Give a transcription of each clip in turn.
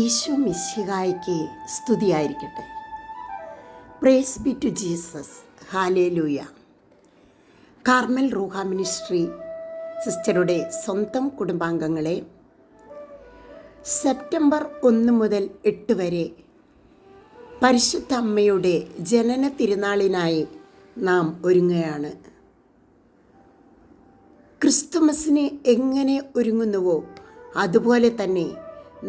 ഈശോ മിശിഹായ്ക്ക് സ്തുതിയായിരിക്കട്ടെ. Praise be to Jesus hallelujah Carmel Ruha ministry സിസ്റ്ററുടെ സ്വന്തം കുടുംബാംഗങ്ങളെ സെപ്റ്റംബർ ഒന്ന് മുതൽ എട്ട് വരെ പരിശുദ്ധ അമ്മയുടെ ജനന തിരുനാളിനായി നാം ഒരുങ്ങുകയാണ്. ക്രിസ്തുമസിന് എങ്ങനെ ഒരുങ്ങുന്നുവോ അതുപോലെ തന്നെ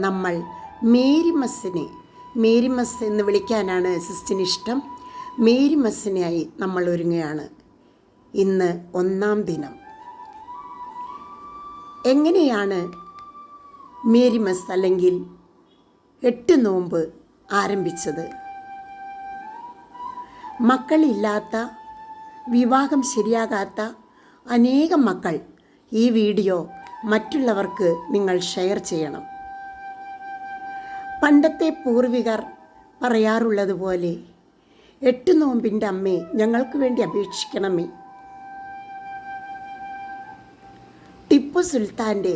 നമ്മൾ മേരിമസ്സിനെ മേരിമസ് എന്ന് വിളിക്കാനാണ് സിസ്റ്റിന് ഇഷ്ടം മേരിമസ്സിനായി നമ്മൾ ഒരുങ്ങുകയാണ്. ഇന്ന് ഒന്നാം ദിനം. എങ്ങനെയാണ് മേരിമസ് അല്ലെങ്കിൽ എട്ട് നോമ്പ് ആരംഭിച്ചത്? മക്കളില്ലാത്ത വിവാഹം ശരിയാകാത്ത അനേകം മക്കൾ ഈ വീഡിയോ മറ്റുള്ളവർക്ക് നിങ്ങൾ ഷെയർ ചെയ്യണം. പണ്ടത്തെ പൂർവികർ പറയാറുള്ളതുപോലെ എട്ട് നോമ്പിന്റെ അമ്മേ ഞങ്ങൾക്ക് വേണ്ടി അപേക്ഷിക്കണമേ. ടിപ്പു സുൽത്താന്റെ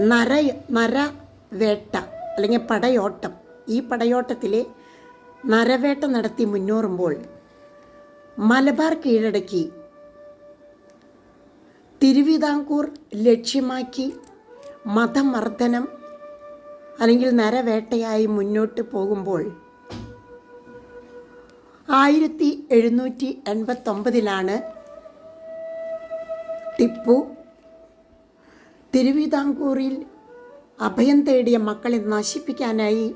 നര നരവേട്ട അല്ലെങ്കിൽ പടയോട്ടം. ഈ പടയോട്ടത്തിലെ നരവേട്ട നടത്തി മുന്നോറുമ്പോൾ മലബാർ കീഴടക്കി തിരുവിതാംകൂർ ലക്ഷ്യമാക്കി മതമർദ്ദനം അല്ലെങ്കിൽ നരവേട്ടയായി മുന്നോട്ട് പോകുമ്പോൾ ആയിരത്തി എഴുന്നൂറ്റി എൺപത്തൊമ്പതിലാണ് ടിപ്പു തിരുവിതാംകൂറിൽ അഭയം തേടിയ മക്കളെ നശിപ്പിക്കാനായി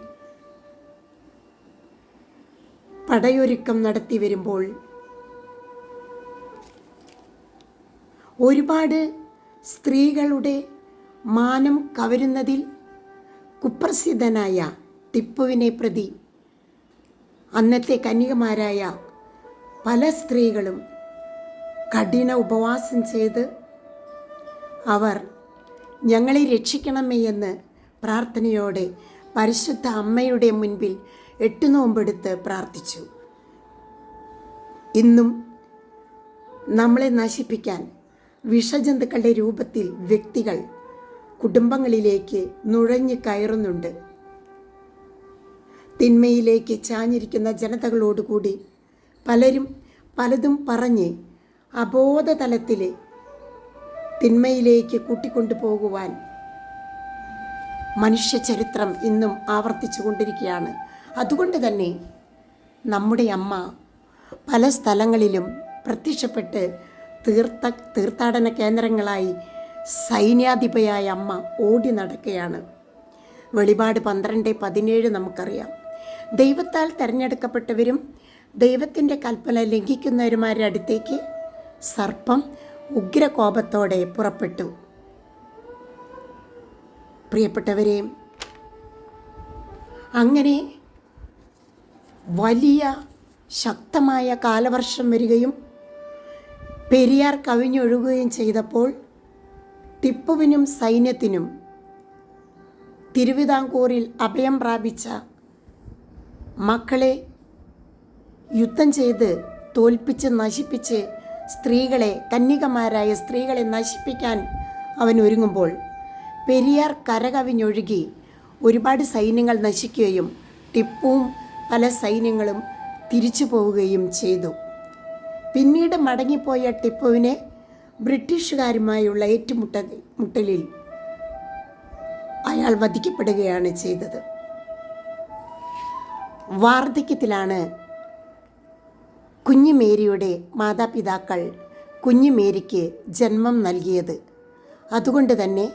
പടയൊരുക്കം നടത്തി വരുമ്പോൾ ഒരുപാട് സ്ത്രീകളുടെ മാനം കവരുന്നതിൽ കുപ്രസിദ്ധനായ ടിപ്പുവിനെ പ്രതി അന്നത്തെ കന്യകമാരായ പല സ്ത്രീകളും കഠിന ഉപവാസം ചെയ്ത് അവർ ഞങ്ങളെ രക്ഷിക്കണമേ എന്ന് പ്രാർത്ഥനയോടെ പരിശുദ്ധ അമ്മയുടെ മുൻപിൽ എട്ട് നോമ്പെടുത്ത് പ്രാർത്ഥിച്ചു. ഇന്നും നമ്മളെ നശിപ്പിക്കാൻ വിഷജന്തുക്കളുടെ രൂപത്തിൽ വ്യക്തികൾ കുടുംബങ്ങളിലേക്ക് നുഴഞ്ഞു കയറുന്നുണ്ട്. തിന്മയിലേക്ക് ചാഞ്ഞിരിക്കുന്ന ജനതകളോടുകൂടി പലരും പലതും പറഞ്ഞ് അബോധതലത്തിൽ തിന്മയിലേക്ക് കൂട്ടിക്കൊണ്ടു പോകുവാൻ മനുഷ്യ ചരിത്രം ഇന്നും ആവർത്തിച്ചു കൊണ്ടിരിക്കുകയാണ്. അതുകൊണ്ട് തന്നെ നമ്മുടെ അമ്മ പല സ്ഥലങ്ങളിലും പ്രത്യക്ഷപ്പെട്ട് തീർത്ഥ തീർത്ഥാടന കേന്ദ്രങ്ങളായി സൈന്യാധിപയായ അമ്മ ഓടി നടക്കുകയാണ്. വെളിപാട് പന്ത്രണ്ട് പതിനേഴ് നമുക്കറിയാം. ദൈവത്താൽ തിരഞ്ഞെടുക്കപ്പെട്ടവരും ദൈവത്തിന്റെ കൽപ്പന ലംഘിക്കുന്നവരുമാരുടെ അടുത്തേക്ക് സർപ്പം ഉഗ്രകോപത്തോടെ പുറപ്പെട്ടു. പ്രിയപ്പെട്ടവരെ അങ്ങനെ വലിയ ശക്തമായ കാലവർഷം വരികയും പെരിയാർ കവിഞ്ഞൊഴുകുകയും ചെയ്തപ്പോൾ ടിപ്പുവിനും സൈന്യത്തിനും തിരുവിതാംകൂറിൽ അഭയം പ്രാപിച്ച മക്കളെ യുദ്ധം ചെയ്ത് തോൽപ്പിച്ച് നശിപ്പിച്ച് സ്ത്രീകളെ കന്യകമാരായ സ്ത്രീകളെ നശിപ്പിക്കാൻ അവൻ ഒരുങ്ങുമ്പോൾ പെരിയാർ കരകവിഞ്ഞൊഴുകി ഒരുപാട് സൈന്യങ്ങൾ നശിക്കുകയും ടിപ്പുവും പല സൈന്യങ്ങളും തിരിച്ചു പോവുകയും ചെയ്തു. പിന്നീട് മടങ്ങിപ്പോയ ടിപ്പുവിനെ ബ്രിട്ടീഷുകാരുമായുള്ള ഏറ്റുമുട്ട മുട്ടലിൽ അയാൾ വധിക്കപ്പെടുകയാണ് ചെയ്തത്. വാർദ്ധക്യത്തിലാണ് കുഞ്ഞു മേരിയുടെ മാതാപിതാക്കൾ കുഞ്ഞു മേരിക്ക് ജന്മം നൽകിയത്. അതുകൊണ്ട് തന്നെ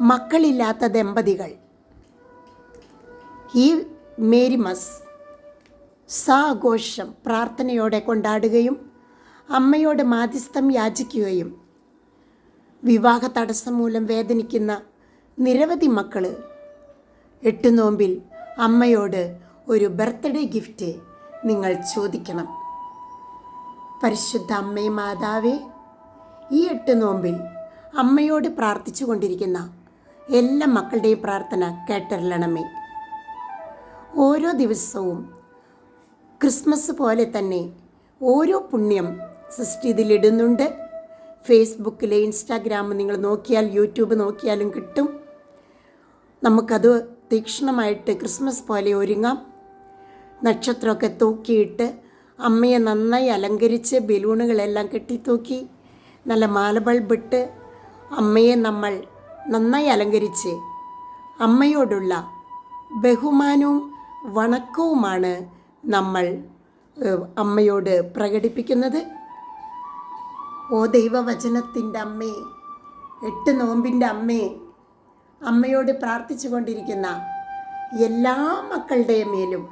മക്കളില്ലാത്ത ദമ്പതികൾ ഈ മേരിമസ് സാഘോഷം പ്രാർത്ഥനയോടെ കൊണ്ടാടുകയും അമ്മയോട് മാധ്യസ്ഥം യാചിക്കുകയും വിവാഹ തടസ്സം മൂലം വേദനിക്കുന്ന നിരവധി മക്കൾ എട്ട് നോമ്പിൽ അമ്മയോട് ഒരു ബർത്ത്ഡേ ഗിഫ്റ്റ് നിങ്ങൾ ചോദിക്കണം. പരിശുദ്ധ അമ്മേ മാതാവേ ഈ എട്ട് നോമ്പിൽ അമ്മയോട് പ്രാർത്ഥിച്ചു കൊണ്ടിരിക്കുന്ന എല്ലാ മക്കളുടെയും പ്രാർത്ഥന കേട്ടറിയണമേ. ഓരോ ദിവസവും ക്രിസ്മസ് പോലെ തന്നെ ഓരോ പുണ്യം സിസ്റ്റർ ഇതിലിടുന്നുണ്ട് ഫേസ്ബുക്കിൽ ഇൻസ്റ്റാഗ്രാം നിങ്ങൾ നോക്കിയാൽ യൂട്യൂബ് നോക്കിയാലും കിട്ടും. നമുക്കത് തീക്ഷ്ണമായിട്ട് ക്രിസ്മസ് പോലെ ഒരുങ്ങാം. നക്ഷത്രമൊക്കെ തൂക്കിയിട്ട് അമ്മയെ നന്നായി അലങ്കരിച്ച് ബലൂണുകളെല്ലാം കെട്ടിത്തൂക്കി നല്ല മാല ബൾബിട്ട് അമ്മയെ നമ്മൾ നന്നായി അലങ്കരിച്ച് അമ്മയോടുള്ള ബഹുമാനവും വണക്കവുമാണ് നമ്മൾ അമ്മയോട് പ്രകടിപ്പിക്കുന്നത്. ഓ ദൈവവചനത്തിന്റെ അമ്മേ എട്ട് നോമ്പിന്റെ അമ്മേ അമ്മയോട് പ്രാർത്ഥിച്ചു കൊണ്ടിരിക്കുന്ന എല്ലാ മക്കളുടെ മേലും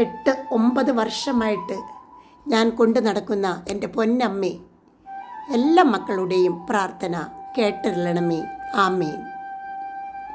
എട്ട് ഒമ്പത് വർഷമായിട്ട് ഞാൻ കൊണ്ടു നടക്കുന്ന എന്റെ പൊന്നമ്മേ എല്ലാ മക്കളുടെയും പ്രാർത്ഥന കേട്ടിരളണമേ ആമേൻ.